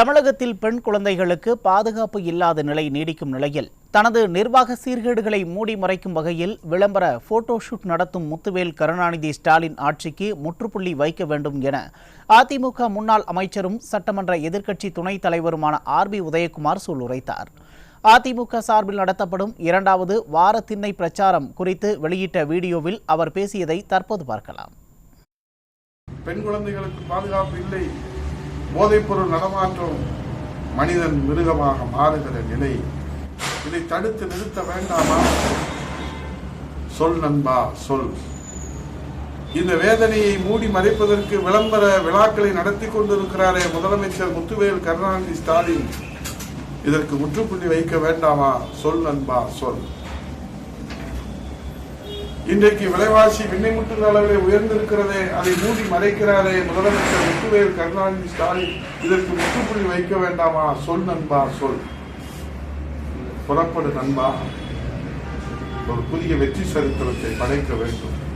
தமிழகத்தில் பெண் குழந்தைகளுக்கு பாதுகாப்பு இல்லாத நிலை நீடிக்கும் நிலையில் தனது நிர்வாக சீர்கேடுகளை மூடி மறைக்கும் வகையில் விளம்பர போட்டோஷூட் நடத்தும் முத்துவேல் கருணாநிதி ஸ்டாலின் ஆட்சிக்கு முற்றுப்புள்ளி வைக்க வேண்டும் என அதிமுக முன்னாள் அமைச்சரும் சட்டமன்ற எதிர்க்கட்சி துணைத் தலைவருமான ஆர் பி உதயகுமார் சூளுரைத்தார். அதிமுக சார்பில் நடத்தப்படும் இரண்டாவது வாரத்திண்ணை பிரச்சாரம் குறித்து வெளியிட்ட வீடியோவில் அவர் பேசியதை தற்போது பார்க்கலாம். பெண் குழந்தைகளுக்கு பாதுகாப்பு இல்லை. போதைப்பொருள் நடமாற்றம் மனிதன் மிருகமாக மாறுகிற நிலை. இதை தடுத்து நிறுத்த வேண்டாமா? சொல் நண்பா சொல். இந்த வேதனையை மூடி மறைப்பதற்கு விளம்பர விழாக்களை நடத்தி கொண்டிருக்கிறாரே முதலமைச்சர் முத்துவேல் கருணாநிதி ஸ்டாலின். இதற்கு முற்றுப்புள்ளி வைக்க வேண்டாமா? சொல் நண்பா சொல். இன்றைக்கு விலைவாசி விண்ணை முட்டுகிற அளவிலே உயர்ந்திருக்கிறதே அதை மூடி மறைக்கிறாரே முதலமைச்சர் முத்துவேல் கருணாநிதி ஸ்டாலின். இதற்கு முற்றுப்புள்ளி வைக்க வேண்டாமா? சொல் நண்பா சொல். புறப்படு நண்பா. ஒரு புதிய வெற்றி சரித்திரத்தை படைக்க வேண்டும்.